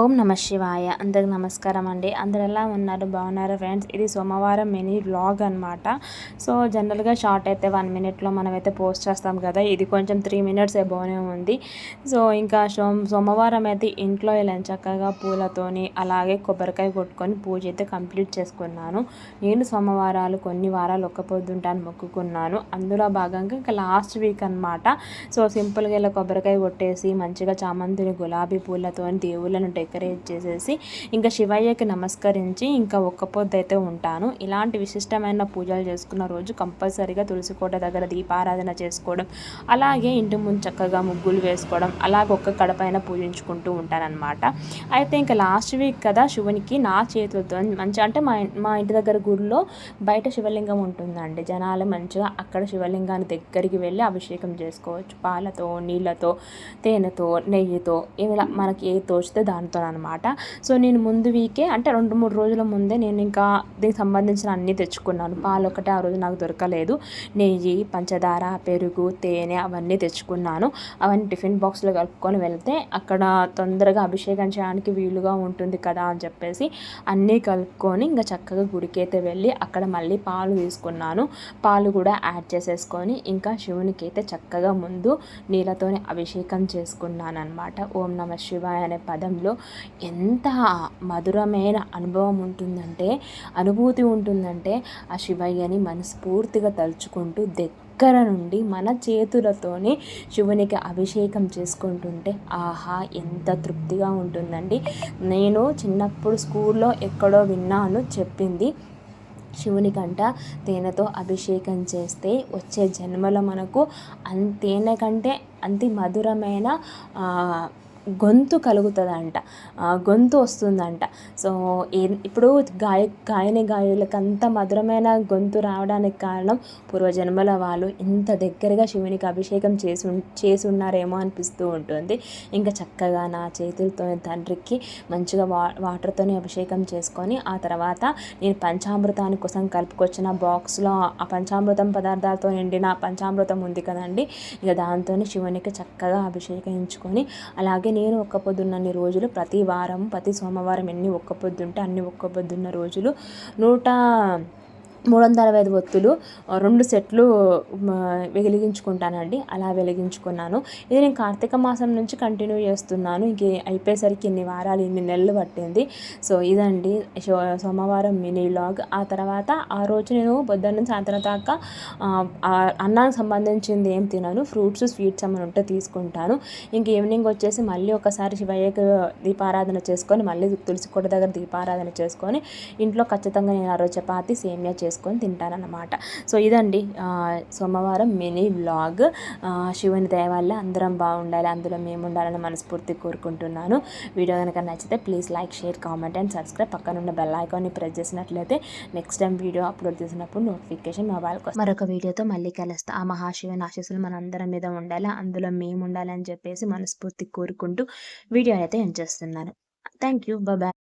ఓం నమ శివాయ. అందరికి నమస్కారం అండి. అందరు ఎలా ఉన్నారు? బాగున్నారు ఫ్రెండ్స్? ఇది సోమవారం మినీ వ్లాగ్ అనమాట సో జనరల్గా షార్ట్ అయితే వన్ మినిట్లో మనమైతే పోస్ట్ చేస్తాం కదా. ఇది కొంచెం త్రీ మినిట్స్ ఎబోనే ఉంది. సో ఇంకా సోమవారం అయితే ఇంట్లో ఇలా చక్కగా పూలతోని అలాగే కొబ్బరికాయ కొట్టుకొని పూజ అయితే కంప్లీట్ చేసుకున్నాను. నేను సోమవారాలు కొన్ని వారాలు ఒక్క పొద్దుంటాను మొక్కుకున్నాను. అందులో భాగంగా ఇంకా లాస్ట్ వీక్ అనమాట సో సింపుల్గా ఇలా కొబ్బరికాయ కొట్టేసి మంచిగా చామంతిని గులాబీ పూలతో దేవుళ్ళను డెకరేట్ చేసేసి ఇంకా శివయ్యకి నమస్కరించి ఇంకా ఒక్క పొద్దు అయితే ఉంటాను. ఇలాంటి విశిష్టమైన పూజలు చేసుకున్న రోజు కంపల్సరీగా తులసి కోట దగ్గర దీపారాధన చేసుకోవడం అలాగే ఇంటి ముందు చక్కగా ముగ్గులు వేసుకోవడం అలాగే ఒక్క కడపైన పూజించుకుంటూ ఉంటానన్నమాట. అయితే ఇంకా లాస్ట్ వీక్ కదా శివునికి నా చేతులతో మంచి అంటే మా మా ఇంటి దగ్గర గుడిలో బయట శివలింగం ఉంటుందండి. జనాలు మంచిగా అక్కడ శివలింగాన్ని దగ్గరికి వెళ్ళి అభిషేకం చేసుకోవచ్చు. పాలతో నీళ్ళతో తేనెతో నెయ్యితో ఇలా మనకి ఏ తోచితే దానితో అనమాట సో నేను ముందు వీకే అంటే రెండు మూడు రోజుల ముందే నేను ఇంకా దీనికి సంబంధించిన అన్నీ తెచ్చుకున్నాను. పాలు ఒకటే ఆ రోజు నాకు దొరకలేదు. నెయ్యి పంచదార పెరుగు తేనె అవన్నీ తెచ్చుకున్నాను. అవన్నీ టిఫిన్ బాక్స్లో కలుపుకొని వెళ్తే అక్కడ తొందరగా అభిషేకం చేయడానికి వీలుగా ఉంటుంది కదా అని చెప్పేసి అన్నీ కలుపుకొని ఇంకా చక్కగా గుడికైతే వెళ్ళి అక్కడ మళ్ళీ పాలు తీసుకున్నాను. పాలు కూడా యాడ్ చేసేసుకొని ఇంకా శివునికి అయితే చక్కగా ముందు నీళ్ళతోనే అభిషేకం చేసుకున్నాను అనమాట ఓం నమ శివాయ అనే పదంలో ఎంత మధురమైన అనుభవం ఉంటుందంటే అనుభూతి ఉంటుందంటే ఆ శివయ్యని మనస్ఫూర్తిగా తలుచుకుంటూ దగ్గర నుండి మన చేతులతోనే శివునికి అభిషేకం చేసుకుంటుంటే ఆహా ఎంత తృప్తిగా ఉంటుందండి. నేను చిన్నప్పుడు స్కూల్లో ఎక్కడో విన్నాను చెప్పింది. శివునికంట తేనెతో అభిషేకం చేస్తే వచ్చే జన్మలో మనకు అంత తేనె కంటే అంతి మధురమైన గొంతు కలుగుతుందంట. గొంతు వస్తుందంట. సో ఏ ఇప్పుడు గాయ గాయని గాయులకు అంత మధురమైన గొంతు రావడానికి కారణం పూర్వజన్మల వాళ్ళు ఇంత దగ్గరగా శివునికి అభిషేకం చేసి చేసి ఉన్నారేమో అనిపిస్తూ ఉంటుంది. ఇంకా చక్కగా నా చేతులతో తండ్రికి మంచిగా వా వాటర్తోనే అభిషేకం చేసుకొని ఆ తర్వాత నేను పంచామృతాని కోసం కలుపుకొచ్చిన బాక్స్లో ఆ పంచామృతం పదార్థాలతో నిండిన పంచామృతం ఉంది కదండి. ఇక దాంతో శివునికి చక్కగా అభిషేకించుకొని అలాగే నేను ఒక్క పొద్దున్నన్ని రోజులు ప్రతి వారం ప్రతి సోమవారం ఎన్ని ఒక్క పొద్దుంటే అన్ని ఒక్క పొద్దున్న రోజులు నూట మూడు వందల అరవై ఐదు ఒత్తులు రెండు సెట్లు వెలిగించుకుంటానండి. అలా వెలిగించుకున్నాను. ఇది నేను కార్తీక మాసం నుంచి కంటిన్యూ చేస్తున్నాను. ఇంక అయిపోయేసరికి ఇన్ని వారాలు ఇన్ని నెలలు పట్టింది. సో ఇదండి. సోమవారం మినీ లాగ్ ఆ తర్వాత ఆ రోజు నేను పొద్దున్న సాయంత్రం దాకా అన్నానికి సంబంధించింది ఏం తినను. ఫ్రూట్స్ స్వీట్స్ ఏమైనా ఉంటే తీసుకుంటాను. ఇంక ఈవినింగ్ వచ్చేసి మళ్ళీ ఒకసారి శివయ్యకు దీపారాధన చేసుకొని మళ్ళీ తులసి కొట్ట దగ్గర దీపారాధన చేసుకొని ఇంట్లో ఖచ్చితంగా నేను ఆ రోజు చపాతి సేమియా చేసుకుంటాను చేసుకొని తింటానన్నమాట. సో ఇదండి సోమవారం మినీ వ్లాగ్. శివుని దయ వల్ల అందరం బాగుండాలి అందులో మేము ఉండాలని మనస్ఫూర్తి కోరుకుంటున్నాను. వీడియో కనుక నచ్చితే please like share comment and subscribe. పక్కన ఉన్న బెల్ ఐకాన్ని ప్రెస్ చేసినట్లయితే నెక్స్ట్ టైం వీడియో అప్లోడ్ చేసినప్పుడు నోటిఫికేషన్ మొబైల్ మరొక వీడియోతో మళ్ళీ కలుస్తా. ఆ మహాశివుని ఆశీస్సులు మనందరం మీద ఉండాలి అందులో మేము ఉండాలని చెప్పేసి మనస్ఫూర్తి కోరుకుంటూ వీడియో అయితే ఎండ్ చేస్తున్నాను. Thank you bye